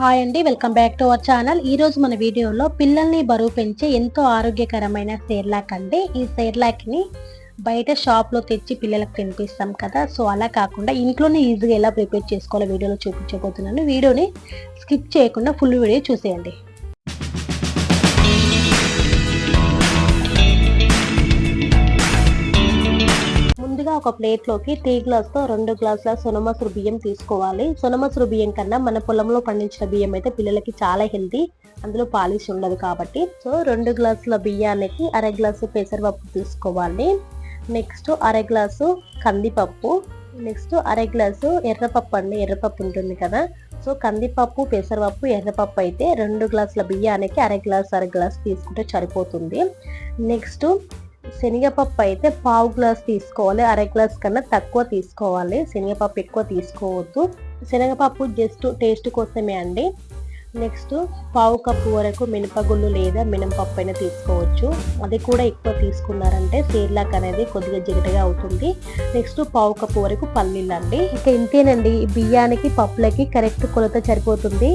Hi అండి welcome back to our channel ఈ రోజు మన వీడియోలో పిల్లల్ని బరువు పెంచే ఎంతో ఆరోగ్యకరమైన సేర్లాక్ అండి. ఈ సేర్లాక్ని బయట షాప్లో తెచ్చి పిల్లలకు తినిపిస్తాం కదా. సో అలా కాకుండా ఇంట్లోనే ఈజీగా ఎలా ప్రిపేర్ చేసుకోవాలో వీడియోలో చూపించబోతున్నాను. వీడియోని స్కిప్ చేయకుండా ఫుల్ వీడియో చూసేయండి. ఒక ప్లేట్లోకి టీ గ్లాస్తో రెండు గ్లాసుల సొనమసూరు బియ్యం తీసుకోవాలి. సొనమసూరు బియ్యం కన్నా మన పొలంలో పండించిన బియ్యం అయితే పిల్లలకి చాలా హెల్తీ అందులో పాలిష్ ఉండదు కాబట్టి. సో రెండు గ్లాసుల బియ్యానికి అర గ్లాసు పెసరపప్పు తీసుకోవాలి. నెక్స్ట్ అర గ్లాసు కందిపప్పు నెక్స్ట్ అర గ్లాసు ఎర్రపప్పు అండి ఎర్రపప్పు ఉంటుంది కదా. సో కందిపప్పు పెసరపప్పు ఎర్రపప్పు అయితే రెండు గ్లాసుల బియ్యానికి అర గ్లాస్ అర గ్లాస్ తీసుకుంటే సరిపోతుంది. నెక్స్ట్ శనగపప్పు అయితే పావు గ్లాస్ తీసుకోవాలి అర గ్లాస్ కన్నా తక్కువ తీసుకోవాలి. శనగపప్పు ఎక్కువ తీసుకోవద్దు. శనగపప్పు జస్ట్ టేస్ట్ కోసమే అండి. నెక్స్ట్ పావు కప్పు వరకు మినపగుళ్ళు లేదా మినపప్పు అయినా తీసుకోవచ్చు. అది కూడా ఎక్కువ తీసుకున్నారంటే సేర్లాక్ అనేది కొద్దిగా జిగటగా అవుతుంది. నెక్స్ట్ పావు కప్పు వరకు పల్లీలు అండి ఇక ఇంతేనండి. బియ్యానికి పప్పులకి కరెక్ట్ కొలత సరిపోతుంది.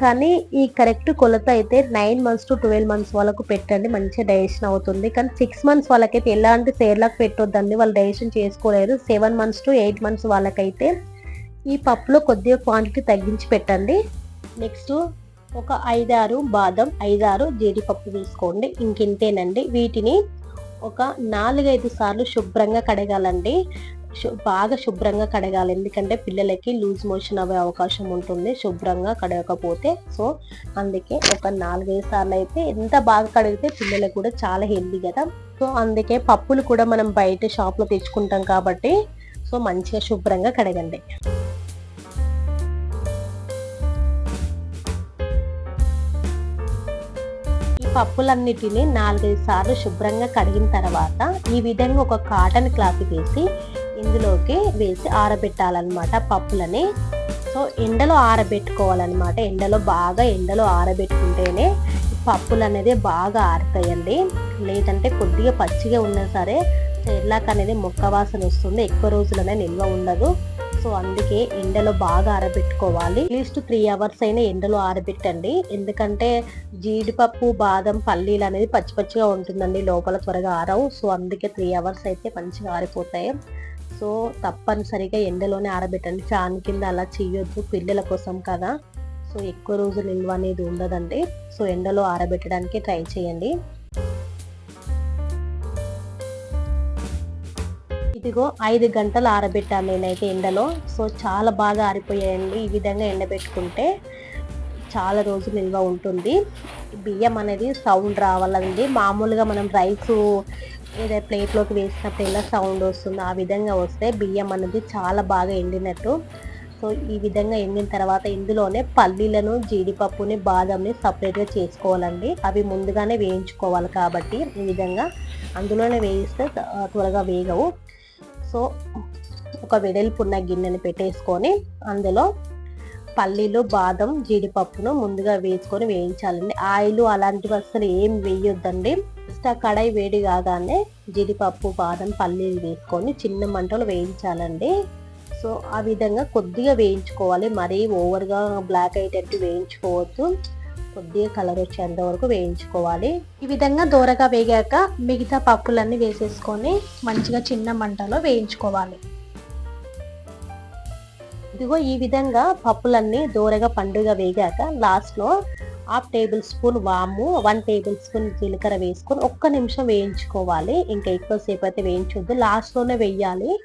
కానీ ఈ కరెక్ట్ కొలత అయితే nine months to twelve months వాళ్ళకు పెట్టండి మంచిగా డైజెషన్ అవుతుంది. కానీ సిక్స్ మంత్స్ వాళ్ళకైతే ఎలాంటి సేర్లకు పెట్టొద్దండి వాళ్ళు డైజెషన్ చేసుకోలేరు seven months to eight months వాళ్ళకైతే ఈ పప్పులో కొద్దిగా క్వాంటిటీ తగ్గించి పెట్టండి. నెక్స్ట్ ఒక ఐదారు బాదం ఐదారు జీడిపప్పు తీసుకోండి ఇంకింతేనండి. వీటిని ఒక నాలుగైదు సార్లు శుభ్రంగా కడగాలండి. బాగా శుభ్రంగా కడగాలి. ఎందుకంటే పిల్లలకి లూజ్ మోషన్ అవ్వే అవకాశం ఉంటుంది. శుభ్రంగా కడగకపోతే సో అందుకే ఒక నాలుగైదు సార్లు అయితే ఎంత బాగా కడిగితే పిల్లలకు కూడా చాలా హెల్దీ కదా. సో అందుకే పప్పులు కూడా మనం బయట షాప్లో తెచ్చుకుంటాం కాబట్టి సో మంచిగా శుభ్రంగా కడగండి. పప్పులన్నిటిని నాలుగైదు సార్లు శుభ్రంగా కడిగిన తర్వాత ఈ విధంగా ఒక కాటన్ క్లాత్ వేసి ఇందులోకి వేసి ఆరబెట్టాలన్నమాట పప్పులని. సో ఎండలో ఆరబెట్టుకోవాలన్నమాట. ఎండలో బాగా ఎండలో ఆరబెట్టుకుంటేనే పప్పులు అనేది బాగా ఆరుతాయండి. లేదంటే కొద్దిగా పచ్చిగా ఉన్నా సరే సెర్లాక్ అనేది మొక్క వాసన వస్తుంది. ఎక్కువ రోజులనే నిల్వ ఉండదు. సో అందుకే ఎండలో బాగా ఆరబెట్టుకోవాలి. అట్లీస్ట్ త్రీ అవర్స్ అయినా ఎండలో ఆరబెట్టండి. ఎందుకంటే జీడిపప్పు బాదం పల్లీలు అనేది పచ్చి పచ్చిగా ఉంటుందండి. లోపల త్వరగా ఆరవు. సో అందుకే త్రీ అవర్స్ అయితే మంచిగా ఆరిపోతాయి. సో తప్పనిసరిగా ఎండలోనే ఆరబెట్టండి. ఫ్యాన్ కింద అలా చేయొద్దు పిల్లల కోసం కదా. సో ఎక్కువ రోజులు నిల్వ అనేది ఉండదండి. సో ఎండలో ఆరబెట్టడానికి ట్రై చేయండి. ఇదిగో ఐదు గంటలు ఆరబెట్టాను నేనైతే ఎండలో. సో చాలా బాగా ఆరిపోయాయండి. ఈ విధంగా ఎండబెట్టుకుంటే చాలా రోజులు నిల్వ ఉంటుంది. బియ్యం అనేది సౌండ్ రావాలండి. మామూలుగా మనం రైస్ ఏదైతే ప్లేట్లోకి వేసినప్పుడు ఎలా సౌండ్ వస్తుందో ఆ విధంగా వస్తే బియ్యం అనేది చాలా బాగా ఎండినట్టు. సో ఈ విధంగా ఎండిన తర్వాత ఇందులోనే పల్లీలను జీడిపప్పుని బాదంని సపరేట్గా చేసుకోవాలండి. అవి ముందుగానే వేయించుకోవాలి కాబట్టి ఈ విధంగా అందులోనే వేయిస్తే త్వరగా వేగవు. సో ఒక వెడల్పున్న గిన్నెని పెట్టేసుకొని అందులో పల్లీలు బాదం జీడిపప్పును ముందుగా వేసుకొని వేయించాలండి. ఆయిల్ అలాంటివి అసలు ఏం వేయొద్దండి. ఫస్ట్ ఆ కడాయి వేడి కాగానే జీడిపప్పు బాదం పల్లీలు వేసుకొని చిన్న మంటలు వేయించాలండి. సో ఆ విధంగా కొద్దిగా వేయించుకోవాలి. మరీ ఓవర్గా బ్లాక్ అయ్యేటట్టు వేయించుకోవద్దు. కొద్దిగా కలర్ వచ్చేంత వరకు వేయించుకోవాలి. ఈ విధంగా దూరగా వేగాక మిగతా పప్పులన్నీ వేసేసుకొని మంచిగా చిన్న మంటలో వేయించుకోవాలి. ఇదిగో ఈ విధంగా పప్పులన్నీ దూరగా పండుగ వేగాక లాస్ట్లో హాఫ్ టేబుల్ స్పూన్ వాము వన్ టేబుల్ స్పూన్ జీలకర్ర వేసుకొని ఒక్క నిమిషం వేయించుకోవాలి. ఇంకా ఎక్కువసేపు అయితే వేయించొద్దు. లాస్ట్లోనే వేయాలి.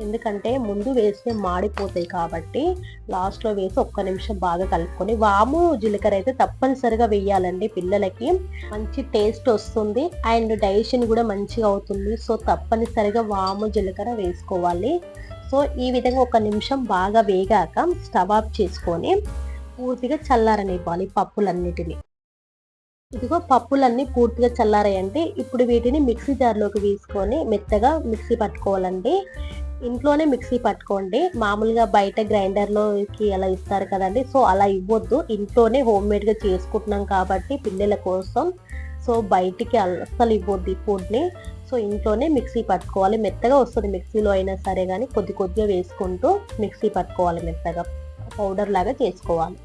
ఎందుకంటే ముందు వేస్తే మాడిపోతాయి కాబట్టి లాస్ట్లో వేసి ఒక్క నిమిషం బాగా కలుపుకొని వాము జీలకర్ర అయితే తప్పనిసరిగా వేయాలండి పిల్లలకి. మంచి టేస్ట్ వస్తుంది. అండ్ డైజెషన్ కూడా మంచిగా అవుతుంది. సో తప్పనిసరిగా వాము జీలకర్ర వేసుకోవాలి. సో ఈ విధంగా ఒక నిమిషం బాగా వేగాక స్టవ్ ఆఫ్ చేసుకొని పూర్తిగా చల్లారనివ్వాలి పప్పులన్నిటిని. ఇదిగో పప్పులన్నీ పూర్తిగా చల్లారాయండి ఇప్పుడు వీటిని మిక్సీ జార్లోకి వేసుకొని మెత్తగా మిక్సీ పట్టుకోవాలండి. ఇంట్లోనే మిక్సీ పట్టుకోండి. మామూలుగా బయట గ్రైండర్లోకి అలా ఇస్తారు కదండి. సో అలా ఇవ్వద్దు. ఇంట్లోనే హోమ్ మేడ్గా చేసుకుంటున్నాం కాబట్టి పిల్లల కోసం. సో బయటికి అస్సలు ఇవ్వద్దు ఈ ఫుడ్ని. సో ఇంట్లోనే మిక్సీ పట్టుకోవాలి. మెత్తగా వస్తుంది మిక్సీలో అయినా సరే కానీ కొద్ది కొద్దిగా వేసుకుంటూ మిక్సీ పట్టుకోవాలి మెత్తగా. పౌడర్ లాగా చేసుకోవాలి.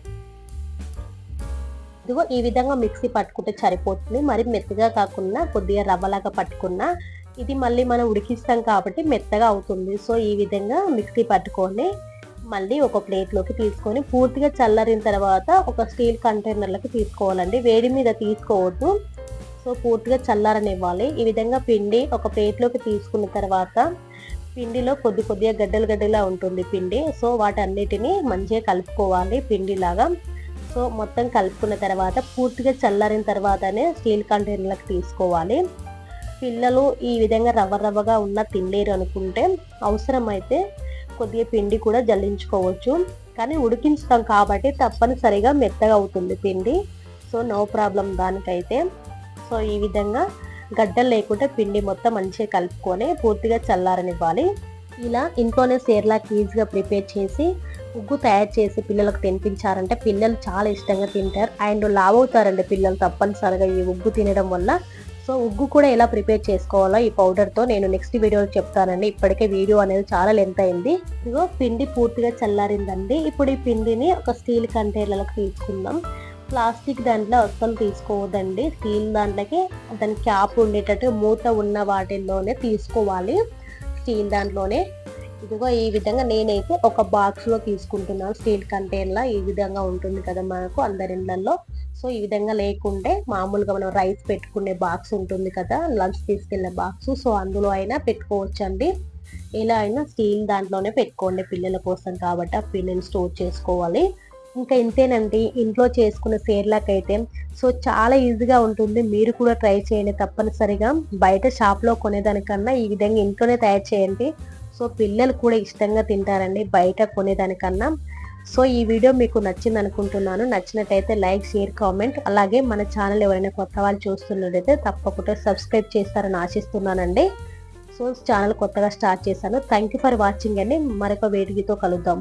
ఇదిగో ఈ విధంగా మిక్సీ పట్టుకుంటే సరిపోతుంది. మరి మెత్తగా కాకుండా కొద్దిగా రవ్వలాగా పట్టుకున్నా ఇది మళ్ళీ మనం ఉడికిస్తాం కాబట్టి మెత్తగా అవుతుంది. సో ఈ విధంగా మిక్సీ పట్టుకొని మళ్ళీ ఒక ప్లేట్లోకి తీసుకొని పూర్తిగా చల్లరిన తర్వాత ఒక స్టీల్ కంటైనర్లోకి తీసుకోవాలండి. వేడి మీద తీసుకోవద్దు. సో పూర్తిగా చల్లారనివ్వాలి. ఈ విధంగా పిండి ఒక ప్లేట్లోకి తీసుకున్న తర్వాత పిండిలో కొద్ది కొద్దిగా గడ్డలు గడ్డలా ఉంటుంది పిండి. సో వాటన్నిటిని మంచిగా కలుపుకోవాలి పిండిలాగా. సో మొత్తం కలుపుకున్న తర్వాత పూర్తిగా చల్లారిన తర్వాతనే స్టీల్ కంటైనర్లకు తీసుకోవాలి. పిల్లలు ఈ విధంగా రవ్వ రవ్వగా ఉన్న తినలేరు అనుకుంటే అవసరమైతే కొద్దిగా పిండి కూడా జల్లించుకోవచ్చు. కానీ ఉడికించుతాం కాబట్టి తప్పనిసరిగా మెత్తగా అవుతుంది పిండి. సో నో ప్రాబ్లం దానికైతే. సో ఈ విధంగా గడ్డలు లేకుండా పిండి మొత్తం మంచిగా కలుపుకొని పూర్తిగా చల్లారనివ్వాలి. ఇలా ఇంట్లోనే సేర్లాక్ ఈజీగా ప్రిపేర్ చేసి ఉగ్గు తయారు చేసి పిల్లలకు తినిపించారంటే పిల్లలు చాలా ఇష్టంగా తింటారు. అండ్ లావ్ అవుతారండి పిల్లలు తప్పనిసరిగా ఈ ఉగ్గు తినడం వల్ల. సో ఉగ్గు కూడా ఎలా ప్రిపేర్ చేసుకోవాలో ఈ పౌడర్తో నేను నెక్స్ట్ వీడియోలో చెప్తానండి. ఇప్పటికే వీడియో అనేది చాలా లెంత్ అయింది. ఇదిగో పిండి పూర్తిగా చల్లారిందండి. ఇప్పుడు ఈ పిండిని ఒక స్టీల్ కంటైనర్లకు తీసుకుందాం. ప్లాస్టిక్ దాంట్లో అస్సలు తీసుకోవద్దండి. స్టీల్ దాంట్లోకి దాని క్యాప్ ఉండేటట్టు మూత ఉన్న వాటిల్లోనే తీసుకోవాలి. స్టీల్ దాంట్లోనే. ఇదిగో ఈ విధంగా నేనైతే ఒక బాక్స్లో తీసుకుంటున్నాను. స్టీల్ కంటైనర్లో ఈ విధంగా ఉంటుంది కదా మనకు అందరి ఇళ్ళల్లో సో ఈ విధంగా లేకుంటే మామూలుగా మనం రైస్ పెట్టుకునే బాక్స్ ఉంటుంది కదా లంచ్ తీసుకెళ్ళే బాక్స్. సో అందులో అయినా పెట్టుకోవచ్చండి. ఎలా అయినా స్టీల్ దాంట్లోనే పెట్టుకోండి పిల్లల కోసం కాబట్టి ఆ పిల్లల్ని స్టోర్ చేసుకోవాలి. ఇంకా ఇంతేనండి ఇంట్లో చేసుకున్న సేర్లకైతే. సో చాలా ఈజీగా ఉంటుంది. మీరు కూడా ట్రై చేయండి తప్పనిసరిగా. బయట షాప్లో కొనేదానికన్నా ఈ విధంగా ఇంట్లోనే తయారు చేయండి. సో పిల్లలు కూడా ఇష్టంగా తింటారండి బయట కొనేదానికన్నా. సో ఈ వీడియో మీకు నచ్చింది అనుకుంటున్నాను నచ్చినట్టయితే లైక్ షేర్ కామెంట్. అలాగే మన ఛానల్ ఎవరైనా కొత్త వాళ్ళు చూస్తున్నట్టయితే తప్పకుండా సబ్స్క్రైబ్ చేస్తారని ఆశిస్తున్నానండి. సో ఛానల్ కొత్తగా స్టార్ట్ చేశాను. థ్యాంక్ యూ ఫర్ వాచింగ్ అండి. మరొక వేడిగితో కలుద్దాం.